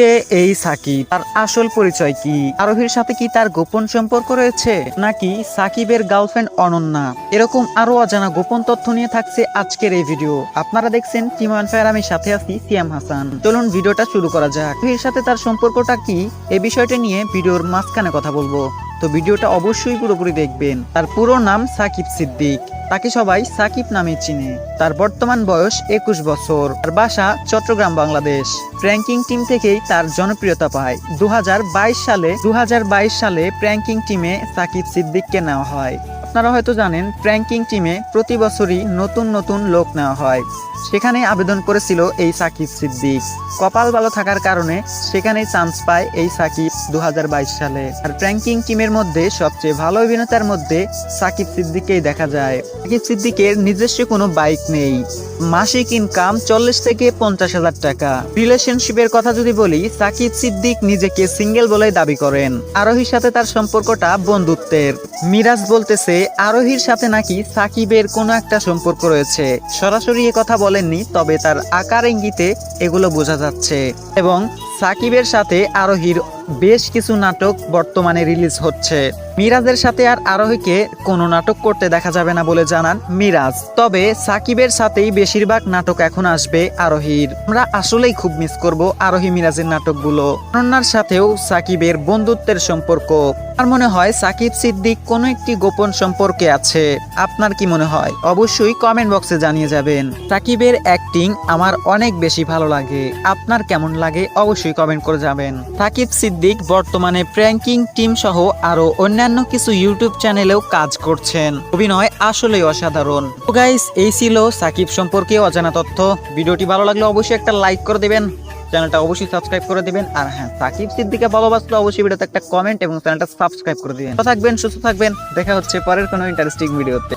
কে এই সাকিব? তার আসল পরিচয় কি? আরোহীর সাথে কি তার গোপন সম্পর্ক রয়েছে? নাকি সাকিবের গার্লফ্রেন্ড অনন্যা? এরকম আরও অজানা গোপন তথ্য নিয়ে থাকছে আজকের এই ভিডিও। আপনারা দেখছেন টিমান ফায়ার, আমি সাথে আছি সিয়াম হাসান। চলুন ভিডিওটা শুরু করা যাক। আরোহীর সাথে তার সম্পর্কটা কি? এ বিষয়টা নিয়ে ভিডিওর মাঝখানে কথা বলব। তো ভিডিওটা অবশ্যই পুরোপুরি দেখবেন। তার পুরো নাম সাকিব সিদ্দিক। তাকে সবাই সাকিব নামে চিনে। তার বর্তমান বয়স একুশ বছর। তার বাসা চট্টগ্রাম, বাংলাদেশ। প্র্যাঙ্কিং টিম থেকেই তার জনপ্রিয়তা পায়। দু হাজার বাইশ সালে দু সালে প্র্যাঙ্কিং টিমে সাকিব সিদ্দিককে নেওয়া হয়। আপনারা হয়তো জানেন, প্র্যাঙ্কিং টিমে প্রতি বছরই নতুন নতুন লোক নেওয়া হয়। সেখানে আবেদন করেছিল এই সাকিব সিদ্দিক। কপাল ভালো থাকার কারণে সেখানেই চান্স পায় এই সাকিব। দু হাজার বাইশ সালে। আর প্র্যাঙ্কিং টিমের মধ্যে সবচেয়ে ভালো অভিনেতার মধ্যে সাকিব সিদ্দিককেই দেখা যায়। সাকিব সিদ্দিকের নিজস্ব কোনো বাইক নেই। মাসিক ইনকাম চল্লিশ থেকে পঞ্চাশ হাজার টাকা। রিলেশনশিপের কথা যদি বলি, সাকিব সিদ্দিক নিজেকে সিঙ্গেল বলে দাবি করেন। আরোহীর সাথে তার সম্পর্কটা বন্ধুত্বের। মিরাজ বলতেছে, আরোহীর সাথে নাকি সাকিবের কোনো একটা সম্পর্ক রয়েছে। সরাসরি কথা বলেননি, তবে তার আকার ইঙ্গিতে এগুলো বোঝা যাচ্ছে। এবং সাকিবের সাথে আরোহীর বেশ কিছু নাটক বর্তমানে রিলিজ হচ্ছে। মিরাজের সাথে আর আরোহীকে কোনো নাটক করতে দেখা যাবে না বলে জানান মিরাজ। তবে সাকিবের সাথেই বেশিরভাগ নাটক এখন আসবে আরোহীর। আমরা আসলেই খুব মিস করব আরোহী মিরাজের নাটকগুলো। অনন্যার সাথেও সাকিবের বন্ধুত্বের সম্পর্ক। আর মনে হয় সাকিব সিদ্দিক কোনো একটি গোপন সম্পর্কে আছে। আপনার কি মনে হয়? অবশ্যই কমেন্ট বক্সে জানিয়ে যাবেন। সাকিবের অ্যাক্টিং আমার অনেক বেশি ভালো লাগে। আপনার কেমন লাগে অবশ্যই কমেন্ট করে যাবেন। সাকিব সিদ্দিক বর্তমানে প্র্যাঙ্কিং টিম সহ আরও অন্যান্য কিছু ইউটিউব চ্যানেলেও কাজ করছেন। অভিনয় আসলেই অসাধারণ। তো গাইস এই ছিল সাকিব সম্পর্কে অজানা তথ্য। ভিডিওটি ভালো লাগলে অবশ্যই একটা লাইক করে দেবেন। চ্যানেলটা অবশ্যই সাবস্ক্রাইব করে দেবেন। আর হ্যাঁ সাকিব সিদ্দিকে ভালোবাসলে অবশ্যই ভিডিওতে একটা কমেন্ট এবং চ্যানেলটা সাবস্ক্রাইব করে দেবেন। থাকবেন, সুস্থ থাকবেন। দেখা হচ্ছে পরের কোনো ইন্টারেস্টিং ভিডিওতে